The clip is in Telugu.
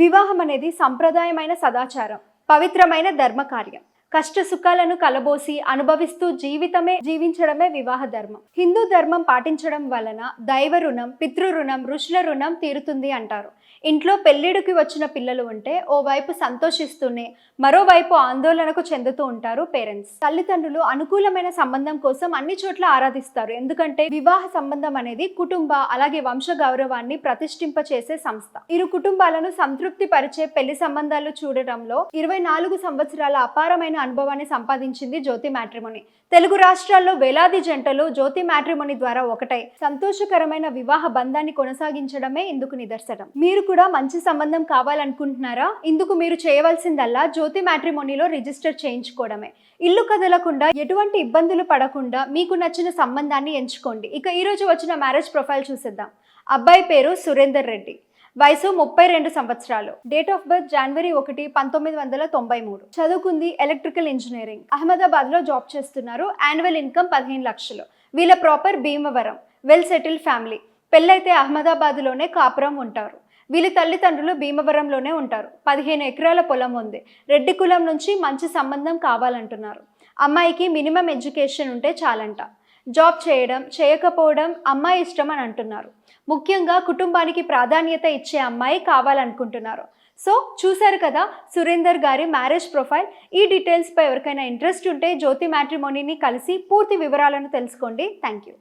వివాహం అనేది సంప్రదాయమైన సదాచారం పవిత్రమైన ధర్మకార్యం. కష్ట సుఖాలను కలబోసి అనుభవిస్తూ జీవితమే జీవించడమే వివాహ ధర్మం. హిందూ ధర్మం పాటించడం వలన దైవ రుణం పితృ రుణం ఋషుల రుణం తీరుతుంది అంటారు. ఇంట్లో పెళ్ళిడికి వచ్చిన పిల్లలు ఉంటే ఓవైపు సంతోషిస్తూనే మరోవైపు ఆందోళనకు చెందుతూ ఉంటారు పేరెంట్స్. తల్లిదండ్రులు అనుకూలమైన సంబంధం కోసం అన్ని చోట్ల ఆరాధిస్తారు. ఎందుకంటే వివాహ సంబంధం అనేది కుటుంబ అలాగే వంశ గౌరవాన్ని ప్రతిష్ఠింప చేసే సంస్థ. ఇరు కుటుంబాలను సంతృప్తి పరిచే పెళ్ళి సంబంధాలు చూడటంలో ఇరవై నాలుగు సంవత్సరాల అపారమైన అనుభవాన్ని సంపాదించింది జ్యోతి మ్యాట్రిమోని. తెలుగు రాష్ట్రాల్లో వేలాది జంటలు జ్యోతి మ్యాట్రిమోని ద్వారా ఒకటై సంతోషకరమైన వివాహ బంధాన్ని కొనసాగించడమే ఇందుకు నిదర్శనం. మీరు కూడా మంచి సంబంధం కావాలనుకుంటున్నారా? ఇందుకు మీరు చేయవలసిందల్లా జ్యోతి మ్యాట్రిమోనిలో రిజిస్టర్ చేయించుకోవడమే. ఇల్లు కదలకుండా ఎటువంటి ఇబ్బందులు పడకుండా మీకు నచ్చిన సంబంధాన్ని ఎంచుకోండి. ఇక ఈరోజు వచ్చిన మ్యారేజ్ ప్రొఫైల్ చూసిద్దాం. అబ్బాయి పేరు సురేందర్ రెడ్డి. వయసు ముప్పై రెండు సంవత్సరాలు. డేట్ ఆఫ్ బర్త్ జనవరి ఒకటి పంతొమ్మిది వందల తొంభై మూడు. చదువుకుంది ఎలక్ట్రికల్ ఇంజనీరింగ్ అహ్మదాబాద్లో జాబ్ చేస్తున్నారు. యాన్యువల్ ఇన్కమ్ పదిహేను లక్షలు. వీళ్ళ proper Bhimavaram. Well settle family పెళ్ళైతే అహ్మదాబాద్లోనే కాపురం ఉంటారు. వీళ్ళ తల్లిదండ్రులు భీమవరంలోనే ఉంటారు. పదిహేను ఎకరాల పొలం ఉంది. రెడ్డి కులం నుంచి మంచి సంబంధం కావాలంటున్నారు. అమ్మాయికి మినిమం ఎడ్యుకేషన్ ఉంటే చాలంట. జాబ్ చేయడం చేయకపోవడం అమ్మాయి ఇష్టం అని అంటున్నారు. ముఖ్యంగా కుటుంబానికి ప్రాధాన్యత ఇచ్చే అమ్మాయి కావాలనుకుంటున్నారు. సో చూశారు కదా సురేందర్ గారి మ్యారేజ్ ప్రొఫైల్. ఈ డీటెయిల్స్పై ఎవరికైనా ఇంట్రెస్ట్ ఉంటే జ్యోతి మ్యాట్రిమోనీని కలిసి పూర్తి వివరాలను తెలుసుకోండి. Thank you.